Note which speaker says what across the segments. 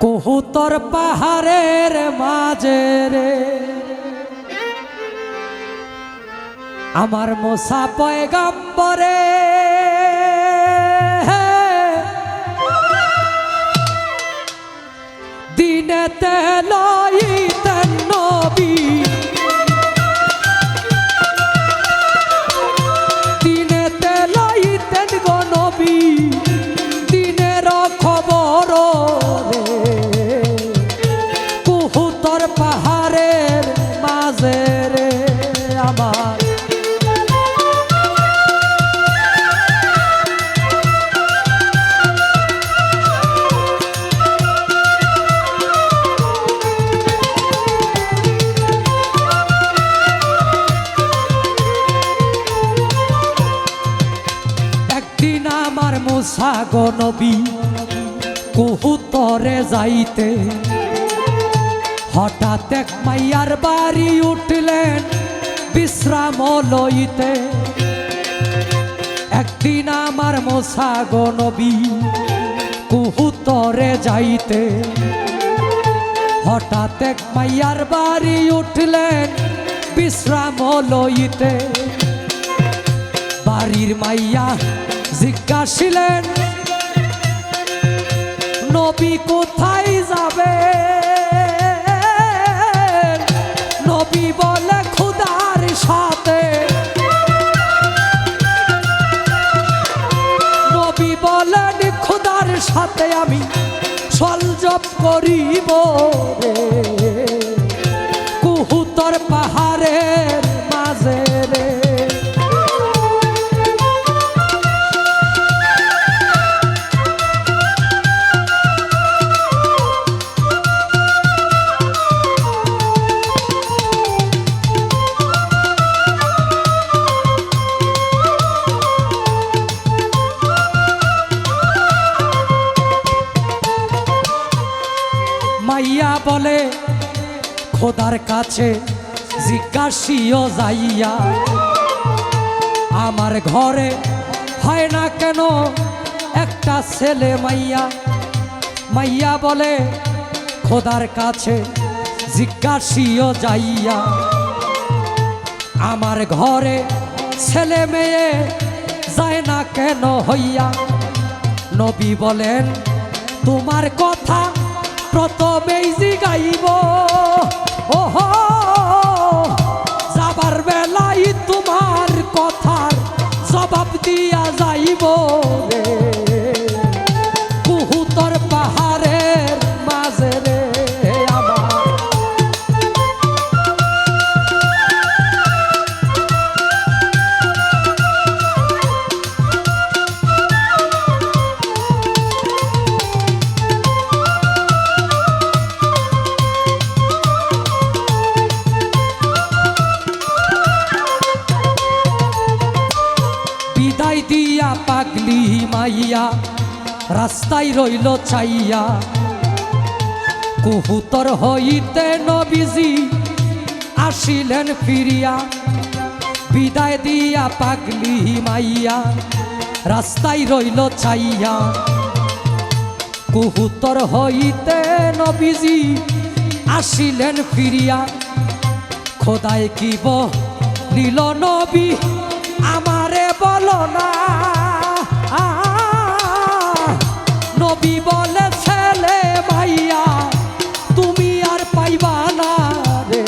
Speaker 1: কহুতর পাহাড়ের মাঝে রে। আমার মোসা পয়গাম্বরে। দিনেতে লইতেন গো কুহুতরে যাইতে। হঠাৎ এক মাইয়ার বাড়ি উঠলেন বিশ্রাম লইতে। একদিন আমার গো কুহুতরে যাইতে। হঠাৎ এক মাইয়ার বাড়ি উঠলেন বিশ্রাম লইতে। বাড়ির মাইয়া জিজ্ঞাসিলেন নবী কোথায় যাবে নবী বলে সাথে। নবী সাথে আমি সলজব করিব কুহুতর পাহাড়ের কাছে জিজ্ঞাসিও যাইয়া। আমার ঘরে হয় না কেন একটা ছেলে মাইয়া। মাইয়া বলে, খোদার কাছে জিজ্ঞাসিও যাইয়া। আমার ঘরে ছেলে মেয়ে যায় না কেন হইয়া? নবী বলেন, তোমার কথা প্রথমেই জিগাইব। ওহ যাবার বেলাই তোমার কথার জবাব দিয়া যাইব রে। মাইয়া রাস্তায় রইল চাইয়া কুহুতর হইতে নবীজি আসিলেন ফিরিয়া, বিদায় দিয়া পাগলি মাইয়া রাস্তায় রইল চাইয়া কুহুতর হইতে নবীজি আসিলেন ফিরিয়া, খোদায় কি নীল নবী, আমারে বলো না। নবী বলে, ছেলে ভাইয়া, তুমি আর পাইবা না রে।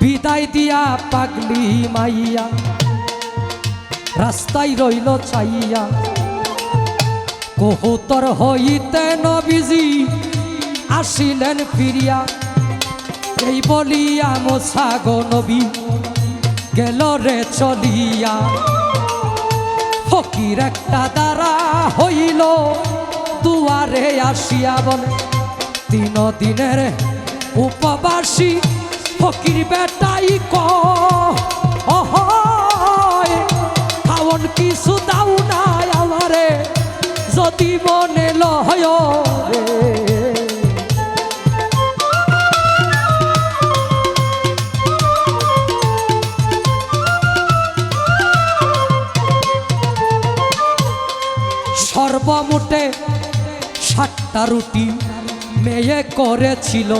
Speaker 1: বিদায় দিয়া পাগলি মাইয়া, রাস্তায় রইল চাইয়া কহুতর হইতে নবীজি আসিলেন ফিরিয়া। এই বলিয়া মোসাগ নবী গেল রে চলিয়া। ফকির একটা দ্বারা হইল দুয়ারে আসিয়া বলে তিন দিনের উপবাসী ফকির বেটাই ক? খাওন কিছু দাও নাই আমারে। যদি মনে সর্বমোটে সাতটা রুটি মেয়ে করেছিল।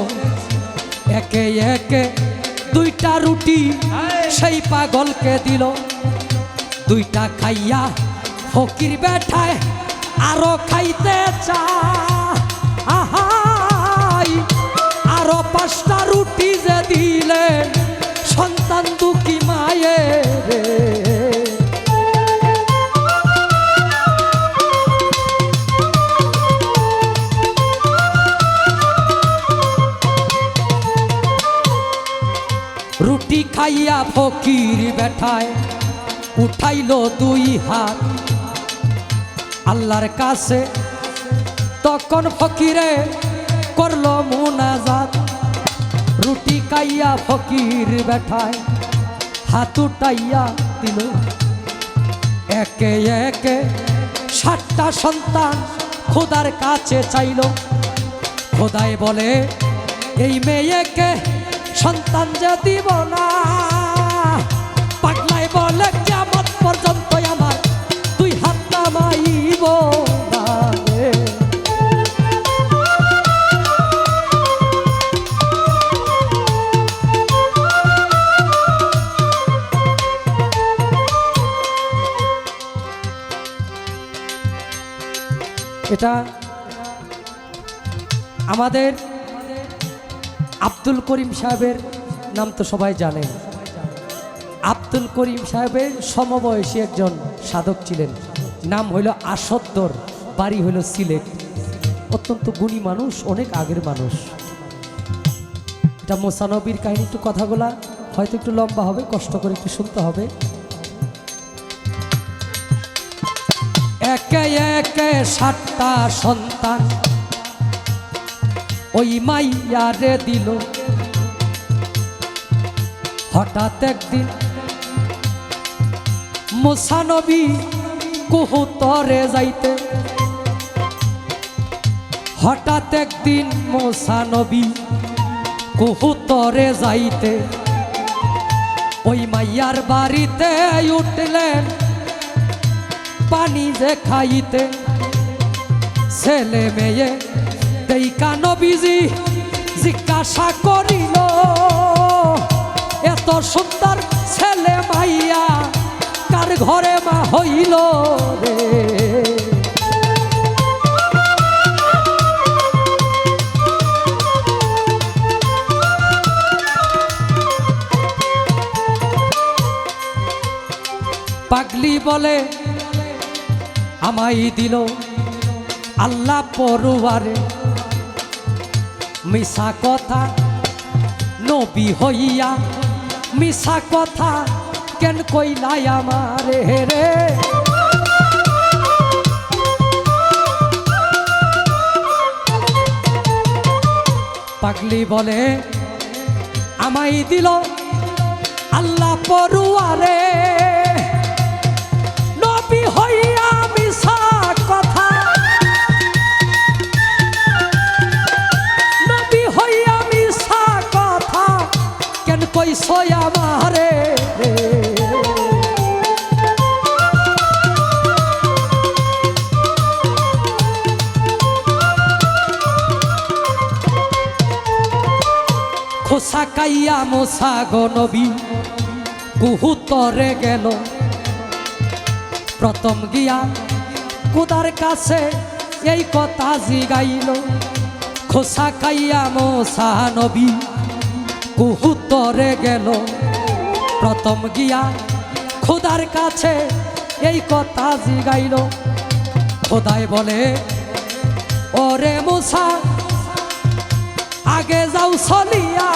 Speaker 1: একে একে দুইটা রুটি সেই পাগলকে দিল। দুইটা খাইয়া ফকির বেঠায় আরও খাইতে চাই আরও পাঁচটা রুটি যে দিলে সন্তান দুঃখী মায়ের। রুটি খাইয়া ফকির বেঠায় উঠাইল দুই হাত। আল্লাহর কাছে তখন ফকিরে করল মুনাজাত। রুটি খাইয়া ফকির বেঠায় হাত উঠাইয়া দিল। একে একে সাতটা সন্তান খোদার কাছে চাইল। খোদাই বলে, এই মেয়েকে সন্তান যে দিব না। পাগলাই বলে কেমন পর্যন্ত এটা আমাদের আব্দুল করিম সাহেবের নাম তো সবাই জানেন আব্দুল করিম সাহেবের সমবয়সী একজন সাধক ছিলেন। নাম হইল আসদ্দর বাড়ি হইল সিলেট। অত্যন্ত গুণী মানুষ, অনেক আগের মানুষ। এটা মোসানবির কাহিনী, একটু কথাগুলা হয়তো একটু লম্বা হবে, কষ্ট করে একটু শুনতে হবে। একে একে সাতটা সন্তান, ওই মাইয়ারে দিল। হঠাৎ একদিন মোসানবী কুহুতরে যাইতে। হঠাৎ একদিন মোসানবী কুহুতরে যাইতে। ওই মাইয়ার বাড়িতে উঠলেন পানি যে খাইতে। ছেলে মেয়ে দেইকা নবীজি জিজ্ঞাসা করিল, এত সুন্দর ছেলে মাইয়া কার ঘরে মা হইল রে। পাগলি বলে আমাই দিল আল্লাহ পড়ুয়ারে মিশা কথা নবী হইয়া মিশা কথা কেন কইলাই আমারে রে পাগলি বলে, আমাই দিল আল্লাহ পড়ুয়ারে নবী হইয়া কথা। নবী হইয়া মিশা কথা। কেন খোসা কাইয়া মোসা গো কুহুতরে গেল। প্রথম গিয়া কুদার কাছে এই কথা জিগাইল, খোসা খাইয়া মোসা নবী কুহুতরে গেল। প্রথম গিয়া খোদার কাছে এই কথা জিগাইল খোদায় বলে, ওরে মোসা, আগে যাও চলিয়া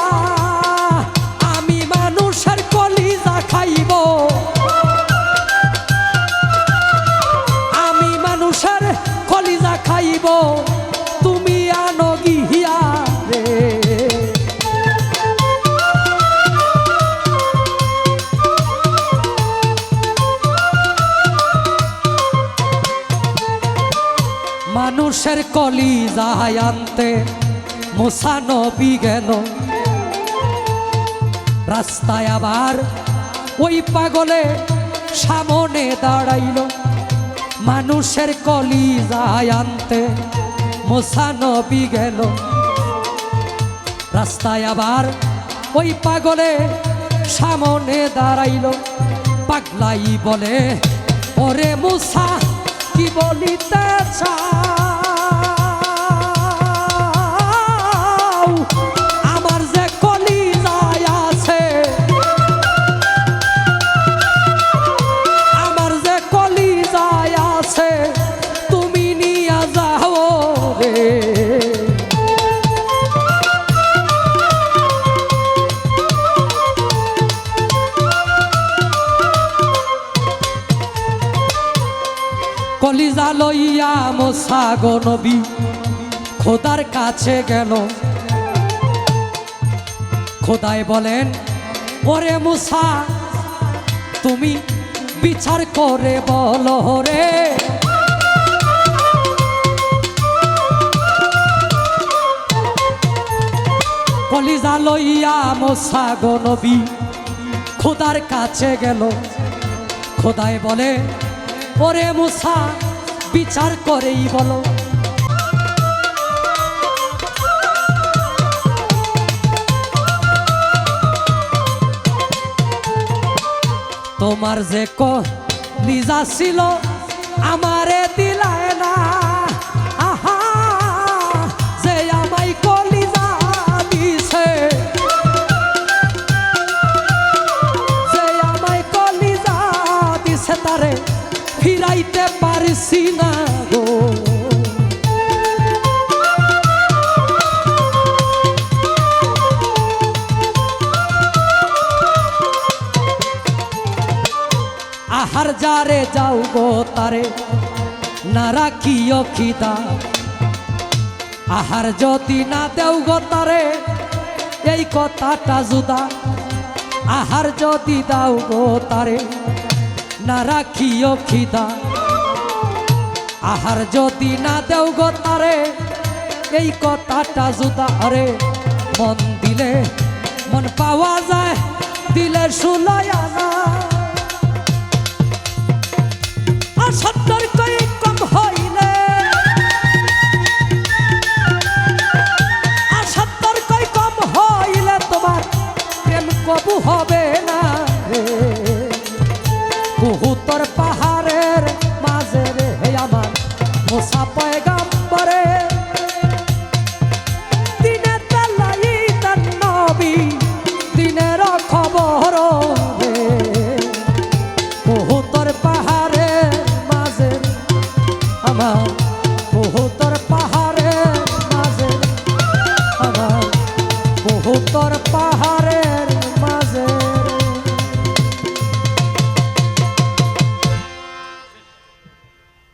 Speaker 1: খাইব। আমি মানুষের কলিজা খাইব। তুমি আনো গিয়া মানুষের কলিজা আনতে মোসা নবী গেল। রাস্তায় আবার ওই পাগলে সামনে দাঁড়াইল। মানুষের কলি যায় আনতে মোসা নবী গেল। রাস্তায় আবার ওই পাগলে সামনে দাঁড়াইল। পাগলাই বলে, ওরে মুসা, কি বলিতে চাও কলিজা লইয়া মোসা গো নবী, খোদার কাছে গেল। খোদায় বলেন, ওরে মুসা, তুমি বিচার করে বলো রে কলিজা লইয়া মোসা গো নবী, খোদার কাছে গেল। খোদায় বলে ওরে মুসা বিচার করেই বলো। তোমার যে ক নিজা ছিল আমারে দিলায় না গো আহার যারে যাও গো তারে, না রাখিও খিদা। আহার যদি না দেও গো তারে, এই কথাটা জুদা। আহার যদি দাও গো তারে, না রাখিও খিদা। আহার যদি না দেও গো তারে, এই কথাটা জুতা আরে মন দিলে মন পাওয়া যায়, দিলে শুলায়া আনা আর সত্তর